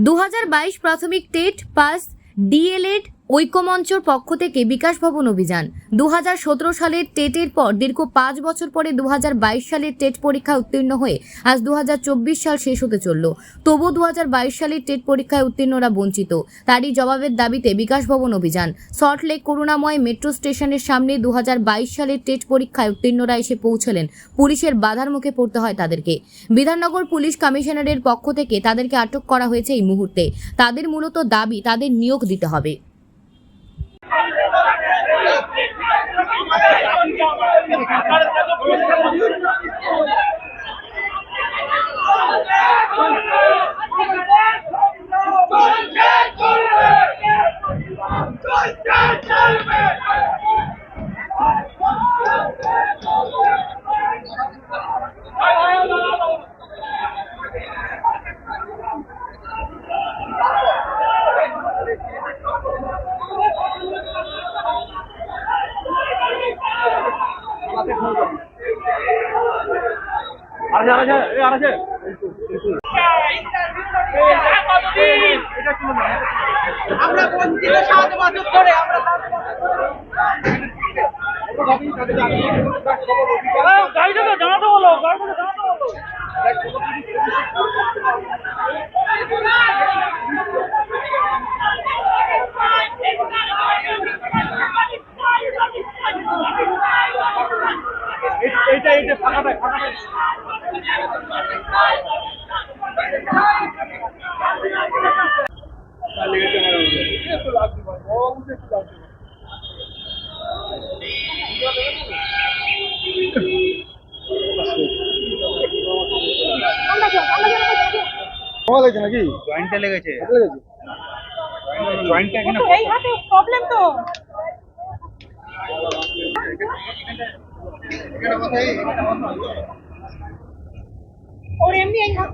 দু হাজার বাইশ প্রাথমিক টেট পাস ডিএলএড ঐক্যমঞ্চর পক্ষ থেকে বিকাশ ভবন অভিযান। দু হাজার সতেরো সালের টেটের পর দীর্ঘ পাঁচ বছর পরে দু হাজার বাইশ সালের টেট পরীক্ষায় উত্তীর্ণ হয়ে আজ দু হাজার চব্বিশ সাল শেষ হতে চলল। তবু দু হাজার বাইশ সালের টেট পরীক্ষায় উত্তীর্ণরা বঞ্চিত। তারই জবাবের দাবিতে বিকাশ ভবন অভিযান। সল্টলেক করুণাময় মেট্রো স্টেশনের সামনে দু হাজার বাইশ সালের টেট পরীক্ষায় উত্তীর্ণরা এসে পৌঁছলেন। পুলিশের বাধার মুখে পড়তে হয় তাদেরকে। বিধাননগর পুলিশ কমিশনারের পক্ষ থেকে তাদেরকে আটক করা হয়েছে এই মুহূর্তে। তাদের মূলত দাবি, তাদের নিয়োগ দিতে হবে। আরেছে আরেছে এই আরেছে আমরা বঞ্চিত আমরা গাড়িটা লাগছে নাকি? জয়েন্টে লেগেছে। লেগেছে? জয়েন্টটা এখানে এই হাতে প্রবলেম তো। ওর এমনি এই হাত